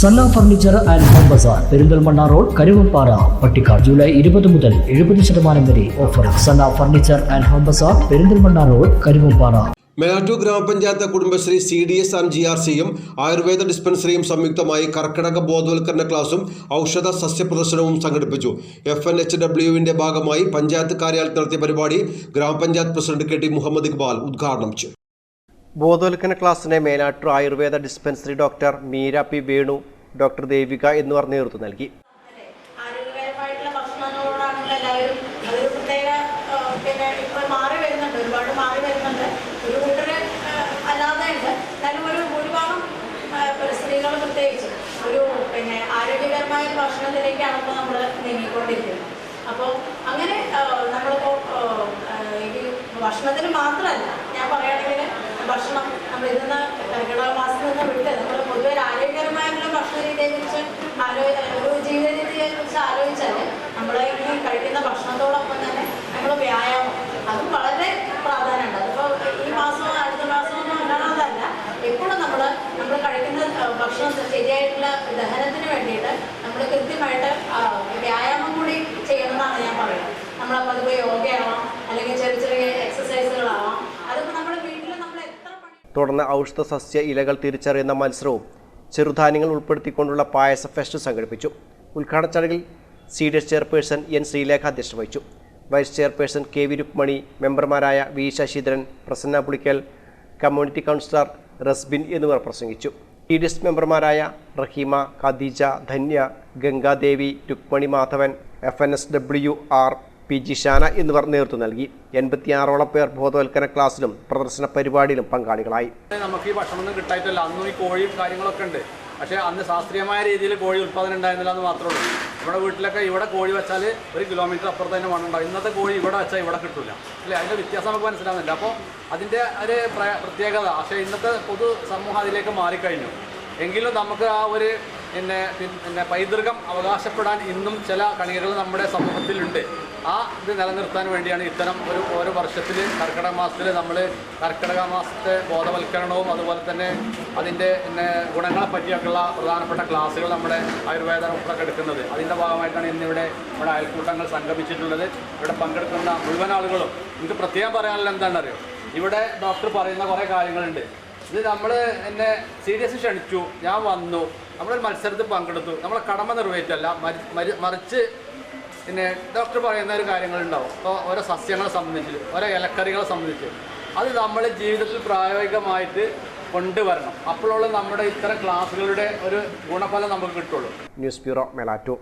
Sanna furniture and home bazaar Perinthalmanna road Karuvappara Pattikkad July ഇരുപത് മുതൽ എഴുപത് ശതമാനം വരെ offer Sanna furniture and home bazaar Perinthalmanna road Karuvappara Melattur ഗ്രാമപഞ്ചായത്ത് Kudumbashree C D S and G R സിയും ആയുർവേദ ഡിസ്പെൻസറിയും സംയുക്തമായി കർക്കിടക ബോധവൽക്കരണ ക്ലാസും ഔഷധ സസ്യ പ്രദർശനവും സംഘടിപ്പിച്ചു. എഫ് എൻ എച്ച് ഡബ്ല്യുവിന്റെ ഭാഗമായി പഞ്ചായത്ത് കാര്യാലയത്തിൽ നടത്തിയ പരിപാടി ഗ്രാമപഞ്ചായത്ത് president K T Muhammad Iqbal ഉദ്ഘാടനം ചെയ്തു. ബോധവൽക്കരണ ക്ലാസ്സിന് Melattur Ayurveda dispensary doctor Meera P Venu doctor Devika എന്നിവർ നേതൃത്വം നൽകി. ഒരു പിന്നെ ഭക്ഷണത്തിലേക്കാണ് ഇപ്പോൾ നമ്മൾ നീങ്ങിക്കൊണ്ടിരിക്കുന്നത്. അപ്പോൾ അങ്ങനെ നമ്മളിപ്പോൾ ഭക്ഷണത്തിന് മാത്രമല്ല ഞാൻ പറയുകയാണെങ്കിൽ ഭക്ഷണം നമ്മൾ ഇന്ന് മാസത്തിൽ നിന്ന് വിട്ട് നമ്മൾ പൊതുവെ ഒരു ആരോഗ്യകരമായിട്ടുള്ള ഭക്ഷണ രീതിയെക്കുറിച്ച് ആലോ ഒരു ജീവിത രീതിയെ കുറിച്ച് ആലോചിച്ചാൽ നമ്മൾ ഈ കഴിക്കുന്ന ഭക്ഷണത്തോടൊപ്പം തന്നെ നമ്മൾ വ്യായാമം അതും വളരെ പ്രാധാന്യമുണ്ട്. അതിപ്പോൾ ഈ മാസമോ അടുത്ത ഒന്നും ഉണ്ടാകുന്നതല്ല എപ്പോഴും നമ്മൾ നമ്മൾ കഴിക്കുന്ന ഭക്ഷണം ശരിയായിട്ടുള്ള ദഹനത്തിന് വേണ്ടിയിട്ട് നമ്മൾ കൃത്യമായിട്ട് വ്യായാമം കൂടി ചെയ്യണമെന്നാണ് ഞാൻ പറയുന്നത്. നമ്മളപ്പോൾ അതിപ്പോൾ യോഗയാവാം അല്ലെങ്കിൽ ചെറിയ ചെറിയ എക്സസൈസുകളാവാം അതിപ്പോൾ നമ്മുടെ വീട്ടിൽ നമ്മൾ എത്ര പണി തുടർന്ന് ഔഷധ സസ്യ ഇലകൾ തിരിച്ചറിയുന്ന മത്സരവും ചെറുധാന്യങ്ങൾ ഉൾപ്പെടുത്തിക്കൊണ്ടുള്ള പായസ ഫെസ്റ്റ് സംഘടിപ്പിച്ചു. ഉദ്ഘാടന ചടങ്ങിൽ C D S chairperson N Sreelekha അധ്യക്ഷത വഹിച്ചു. Vice chairperson K V Rukmini മെമ്പർമാരായ V Sasidharan Prasanna Pulikkal community councillor Rasbin എന്നിവർ പ്രസംഗിച്ചു. സി ഡി എസ് മെമ്പർമാരായ Raheema Khadeeja Dhanya Gangadevi Rukmini Madhavan F N S W R P G Shana എന്നിവർ നേതൃത്വം നൽകി. എൺപത്തിയാറോളം പേർ ബോധവൽക്കരണ ക്ലാസ്സിലും പ്രദർശന പരിപാടിയിലും പങ്കാളികളായി. നമുക്ക് ഈ ഭക്ഷണമൊന്നും കിട്ടായിട്ടല്ല. അന്നും ഈ കോഴിയും കാര്യങ്ങളൊക്കെ ഉണ്ട്. പക്ഷേ അന്ന് ശാസ്ത്രീയമായ രീതിയിൽ കോഴി ഉൽപ്പാദനം ഉണ്ടായിരുന്നില്ല എന്ന് മാത്രമേ ഉള്ളൂ. ഇവിടെ വീട്ടിലൊക്കെ ഇവിടെ കോഴി വെച്ചാൽ ഒരു കിലോമീറ്റർ അപ്പുറത്ത് തന്നെ മണം ഉണ്ടാവും ഇന്നത്തെ കോഴി ഇവിടെ വെച്ചാൽ ഇവിടെ കിട്ടില്ല അല്ലേ? അതിന്റെ വ്യത്യാസം നമുക്ക് മനസ്സിലാകുന്നില്ല അപ്പോൾ അതിന്റെ ഒരു പ്രത്യേകത പക്ഷേ ഇന്നത്തെ പൊതു സമൂഹം അതിലേക്ക് മാറിക്കഴിഞ്ഞു. എങ്കിലും നമുക്ക് ആ ഒരു പിന്നെ പിന്നെ പൈതൃകം അവകാശപ്പെടാൻ ഇന്നും ചില കണികകൾ നമ്മുടെ സമൂഹത്തിലുണ്ട്. ആ ഇത് നിലനിർത്താൻ വേണ്ടിയാണ് ഇത്തരം ഒരു ഓരോ വർഷത്തിൽ കർക്കിടക മാസത്തിൽ നമ്മൾ കർക്കിടക മാസത്തെ ബോധവൽക്കരണവും അതുപോലെ തന്നെ അതിന്റെ പിന്നെ ഗുണങ്ങളെ പറ്റിയൊക്കെയുള്ള പ്രധാനപ്പെട്ട ക്ലാസ്സുകൾ നമ്മുടെ ആയുർവേദ ഡോക്ടറൊക്കെ എടുക്കുന്നത്. അതിന്റെ ഭാഗമായിട്ടാണ് ഇന്നിവിടെ നമ്മുടെ അയൽക്കൂട്ടങ്ങൾ സംഗമിച്ചിട്ടുള്ളത് ഇവിടെ പങ്കെടുക്കുന്ന മുഴുവൻ ആളുകളും. എനിക്ക് പ്രത്യേകം പറയാനുള്ള എന്താണെന്നറിയോ? ഇവിടെ ഡോക്ടർ പറയുന്ന കുറേ കാര്യങ്ങളുണ്ട്. ഇത് നമ്മൾ എന്നെ സീരിയസ് ക്ഷണിച്ചു. ഞാൻ വന്നു. നമ്മളൊരു മത്സരത്തിൽ പങ്കെടുത്തു. നമ്മളെ കടമ നിറവേറ്റല്ല. മറിച്ച് പിന്നെ ഡോക്ടർ പറയുന്ന ഒരു കാര്യങ്ങളുണ്ടാവും. ഇപ്പോൾ ഓരോ സസ്യങ്ങളെ സംബന്ധിച്ച് ഓരോ ഇലക്കറികളെ സംബന്ധിച്ച്. അത് നമ്മൾ ജീവിതത്തിൽ പ്രായോഗികമായിട്ട് കൊണ്ടുവരണം. അപ്പോഴുള്ള നമ്മുടെ ഇത്തരം ക്ലാസ്സുകളുടെ ഒരു ഗുണഫലം നമുക്ക് കിട്ടുള്ളൂ. News bureau Melattur.